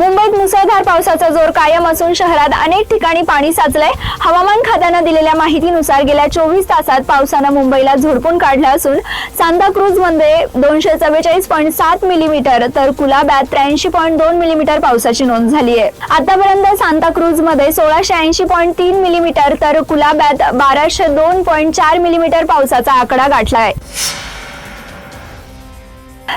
मुंबईत मुसळधार पावसाचा जोर कायम असून शहरात अनेक ठिकाणी पाणी साचलंय. हवामान खात्यानं दिलेल्या माहितीनुसार गेल्या चोवीस तासात पावसानं मुंबईला झोडपून काढलं असून सांताक्रूजमध्ये दोनशे चव्वेचाळीस पॉईंट सात मिलीमीटर तर कुलाब्यात त्र्याऐंशी पॉईंट दोन मिलीमीटर पावसाची नोंद झाली आहे. आतापर्यंत सांताक्रूजमध्ये सोळाशे ऐंशी पॉईंट तीन मिलीमीटर तर कुलाब्यात बाराशे दोन पॉईंट चार मिलीमीटर पावसाचा आकडा गाठला आहे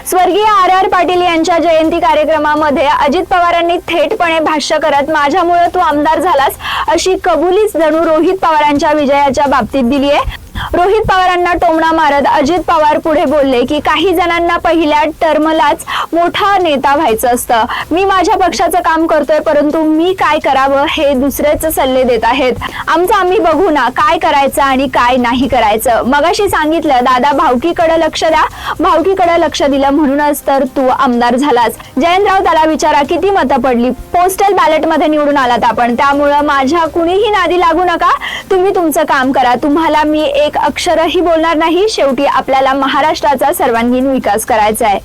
स्वर्गीय आर आर पाटील यांच्या जयंती कार्यक्रमामध्ये अजित पवारांनी थेटपणे भाष्य करत माझ्यामुळे तू आमदार झालास अशी कबुलीच जणू रोहित पवारांच्या विजयाच्या बाबतीत दिली आहे रोहित पवारांना टोमणा मारत अजित पवार पुढे बोलले की काही जणांना पहिल्या टर्मलाच मोठा नेता व्हायचं असतं. मी माझ्या पक्षाचं काम करतोय परंतु मी काय करावं हे दुसरेच सल्ले देत आहेत. आमचं आम्ही बघू ना काय करायचं आणि काय नाही करायचं. मगाशी सांगितलं दादा भावकीकडे लक्ष द्या. भावकीकडे लक्ष दिलं म्हणूनच तर तू आमदार झालास. जयंतराव त्याला विचारा किती मतं पडली? पोस्टल बॅलेटमध्ये निवडून आलात आपण. त्यामुळं माझ्या कुणीही नादी लागू नका. तुम्ही तुमचं काम करा. तुम्हाला मी एक अक्षरही बोलणार नाही. शेवटी आपल्याला महाराष्ट्राचा सर्वांगीण विकास करायचा आहे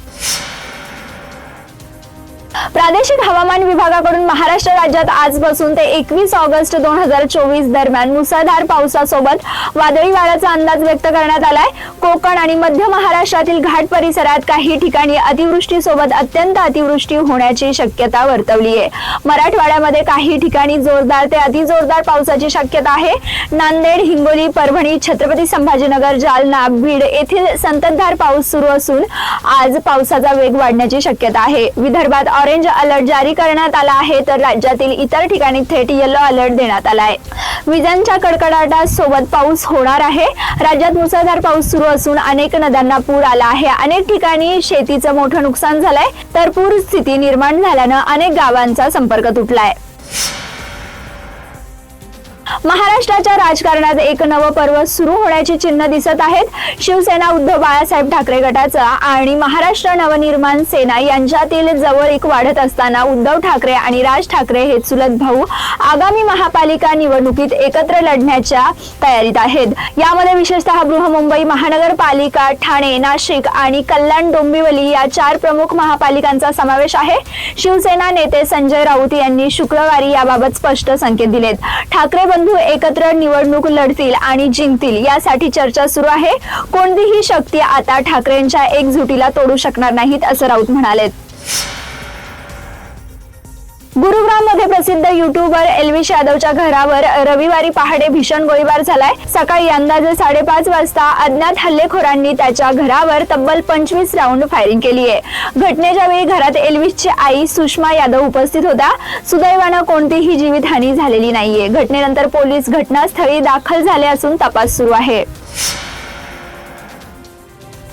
प्रादेशिक हवामान विभागाकडून महाराष्ट्र राज्यात आजपासून ते एकवीस ऑगस्ट दोन हजार चोवीस दरम्यान मुसळधार पावसासोबत वादळी वाऱ्याचा अंदाज व्यक्त करण्यात आलाय. कोकण आणि मध्य महाराष्ट्रातील घाट परिसरात काही ठिकाणी अतिवृष्टीसोबत अत्यंत अतिवृष्टी होण्याची शक्यता वर्तवली आहे. मराठवाड्यामध्ये काही ठिकाणी जोरदार ते अतिजोरदार पावसाची शक्यता आहे. नांदेड हिंगोली परभणी छत्रपती संभाजीनगर जालना बीड येथील संततधार पाऊस सुरू असून आज पावसाचा वेग वाढण्याची शक्यता आहे. विदर्भात ऑरेंज अलर्ट जारी करण्यात आला आहे तर राज्यातील इतर ठिकाणी थेट येलो अलर्ट देण्यात आला आहे. विजांच्या कडकडाटासोबत पाऊस होणार आहे. राज्यात मुसळधार पाऊस सुरू असून अनेक नद्यांना पूर आला आहे. अनेक ठिकाणी शेतीचं मोठं नुकसान झालंय. तर पूर स्थिती निर्माण झाल्यानं अनेक गावांचा संपर्क तुटलाय. महाराष्ट्राच्या राजकारणात एक नवं पर्व सुरू होण्याची चिन्ह दिसत आहेत. शिवसेना उद्धव बाळासाहेब ठाकरे गटाचा आणि महाराष्ट्र नवनिर्माण सेना यांच्यातील जवळीक वाढत असताना उद्धव ठाकरे आणि राज ठाकरे हे चुलत भाऊ आगामी महापालिका निवडणुकीत एकत्र लढण्याच्या तयारीत आहेत. यामध्ये विशेषतः बृहमुंबई महानगरपालिका ठाणे नाशिक आणि कल्याण डोंबिवली या चार प्रमुख महापालिकांचा समावेश आहे. शिवसेना नेते संजय राऊत यांनी शुक्रवारी याबाबत स्पष्ट संकेत दिलेत. ठाकरे बंधू एकत्र निवडणूक लढतील आणि जिंकतील यासाठी चर्चा सुरू आहे. कोणतीही शक्ती आता ठाकरेंच्या एकजुटीला तोडू शकणार नाहीत असं राऊत म्हणालेत. गुरुग्राममध्ये प्रसिद्ध युट्यूबर एल्विश यादवच्या घरावर रविवारी पहाटे भीषण गोळीबार झालाय. सकाळी अंदाजे साडेपाच वाजता अज्ञात हल्लेखोरांनी त्याच्या घरावर तब्बल पंचवीस राऊंड फायरिंग केली आहे. घटनेच्या वेळी घरात एल्विसची आई सुषमा यादव उपस्थित होत्या सुदैवानं कोणतीही जीवितहानी झालेली नाहीये. घटनेनंतर पोलीस घटनास्थळी दाखल झाले असून तपास सुरू आहे.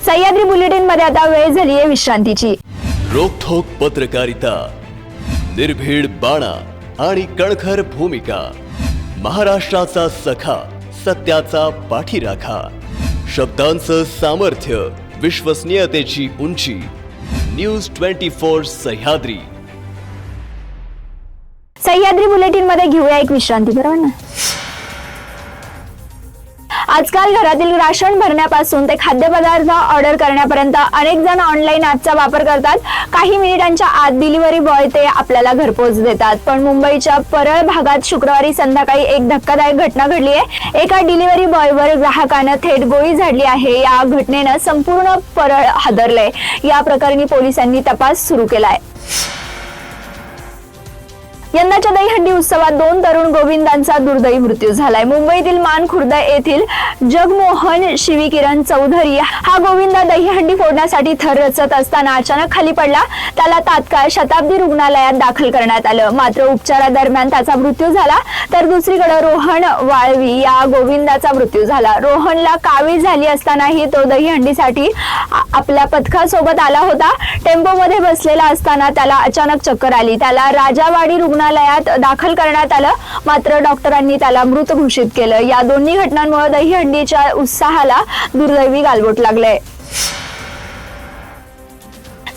सह्याद्री बुलेटिनमध्ये आता वेळ झालीये विश्रांतीची. रोखोक पत्रकारिता. निर्भीड बाणा आणि कणखर भूमिका. महाराष्ट्राचा सखा सत्याचा पाठीराखा. शब्दांचं सामर्थ्य विश्वसनीयतेची उंची. News twenty four Sahyadri. Sahyadri बुलेटिनमध्ये घेऊया एक विश्रांती बरोबर ना? आजकाल घरातील राशन भरण्यापासून ते खाद्यपदार्थ ऑर्डर करण्यापर्यंत अनेक जण ऑनलाईन ॲपचा वापर करतात. काही मिनिटांच्या आत डिलिव्हरी बॉय ते आपल्याला घरपोच देतात. पण मुंबईच्या परळ भागात शुक्रवारी संध्याकाळी एक धक्कादायक घटना घडली आहे. एका डिलिव्हरी बॉयवर ग्राहकानं थेट गोळी झाडली आहे. या घटनेनं संपूर्ण परळ हादरलंय. या प्रकरणी पोलिसांनी तपास सुरू केलाय. यंदाच्या दहीहंडी उत्सवात दोन तरुण गोविंदांचा दुर्दैवी मृत्यू झालाय. मुंबईतील मान खुर्द येथील जगमोहन शिवीकिरण चौधरी हा गोविंदा दहीहंडी फोडण्यासाठी थर रचत असताना अचानक खाली पडला. त्याला तात्काळ शताब्दी रुग्णालयात दाखल करण्यात आलं. मात्र उपचारादरम्यान त्याचा मृत्यू झाला. तर दुसरीकडे रोहन वाळवी या गोविंदाचा मृत्यू झाला. रोहनला कावीळ झाली असतानाही तो दहीहंडीसाठी आपल्या पथकासोबत आला होता. टेम्पोमध्ये बसलेला असताना त्याला अचानक चक्कर आली. त्याला राजावाडी रुग्ण रुग्णालयात दाखल करण्यात आलं. मात्र डॉक्टरांनी त्याला मृत घोषित केलं. या दोन्ही घटनांमुळे दहीहंडीच्या उत्साहाला दुर्दैवी गालबोट लागलंय.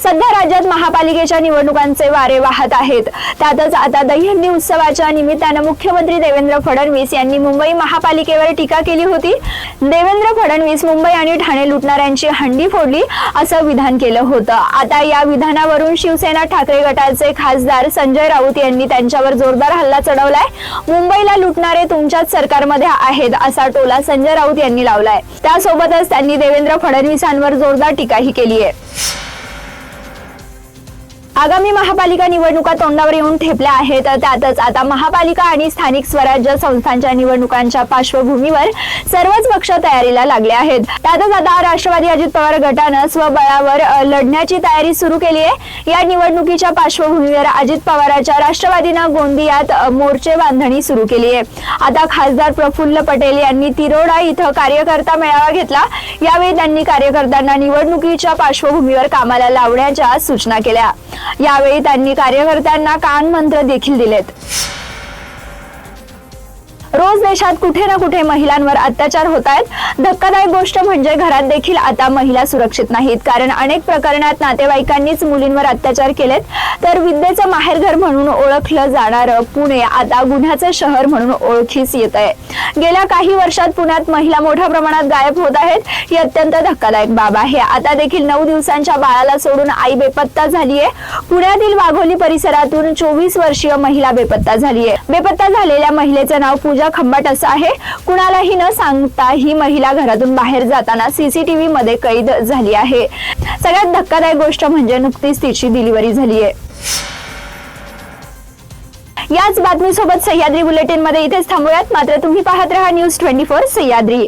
सध्या राज्यात महापालिकेच्या निवडणुकांचे वारे वाहत आहेत. त्यातच आता दहीहंडी उत्सवाच्या निमित्तानं मुख्यमंत्री देवेंद्र फडणवीस यांनी मुंबई महापालिकेवर टीका केली होती. देवेंद्र फडणवीस मुंबई आणि ठाणे लुटणाऱ्यांची हंडी फोडली असं विधान केलं होतं. आता या विधानावरून शिवसेना ठाकरे गटाचे खासदार संजय राऊत यांनी त्यांच्यावर जोरदार हल्ला चढवलाय. मुंबईला लुटणारे तुमच्याच सरकारमध्ये आहेत असा टोला संजय राऊत यांनी लावलाय. त्यासोबतच त्यांनी देवेंद्र फडणवीसांवर जोरदार टीकाही केली आहे आगामी महापालिका निवडणुका तोंडावर येऊन ठेपल्या आहेत. त्यातच आता महापालिका आणि स्थानिक स्वराज्य संस्थांच्या निवडणुकांच्या पार्श्वभूमीवर सर्वच पक्ष तयारीला लागले आहेत. त्यातच आता राष्ट्रवादी अजित पवार गटानं स्वबळावर लढण्याची तयारी सुरू केली आहे. या निवडणुकीच्या पार्श्वभूमीवर अजित पवारांच्या राष्ट्रवादीनं गोंदियात मोर्चे बांधणी सुरू केली आहे. आता खासदार प्रफुल्ल पटेल यांनी तिरोडा इथं कार्यकर्ता मेळावा घेतला. यावेळी त्यांनी कार्यकर्त्यांना निवडणुकीच्या पार्श्वभूमीवर कामाला लावण्याच्या सूचना केल्या. यावेळी त्यांनी कार्यकर्त्यांना कान मंत्र देखील दिलेत. रोज देशात कुठे ना कुठे महिलांवर अत्याचार होत आहेत. धक्कादायक गोष्ट म्हणजे घरात देखील आता महिला सुरक्षित नाहीत. कारण अनेक प्रकरणात नातेवाईकांनीच मुलींवर अत्याचार केलेत. तर विद्येचं माहेरघर म्हणून ओळखलं जाणारं पुणे आता गुन्ह्याचं शहर म्हणून ओळखीस येत आहे गेल्या काही वर्षात पुण्यात महिला मोठ्या प्रमाणात गायब होत आहेत. ही अत्यंत धक्कादायक बाब आहे. आता देखील नऊ दिवसांच्या बाळाला सोडून आई बेपत्ता झाली पुण्यातील वाघोली परिसरातून चोवीस वर्षीय महिला बेपत्ता झाली बेपत्ता झालेल्या महिलेचं नाव पूजा खंबाट असं आहे. कुणालाही न सांगता ही महिला घरातून बाहेर जाताना सीसीटीव्ही मध्ये कैद झाली आहे. सगळ्यात धक्कादायक गोष्ट म्हणजे नुकतीच तिची डिलिव्हरी झाली आहे याच बातमीसोबत सह्याद्री बुलेटिनमध्ये इथेच थांबूयात. मात्र तुम्ही पाहत रहा न्यूज ट्वेंटी फोर सह्याद्री.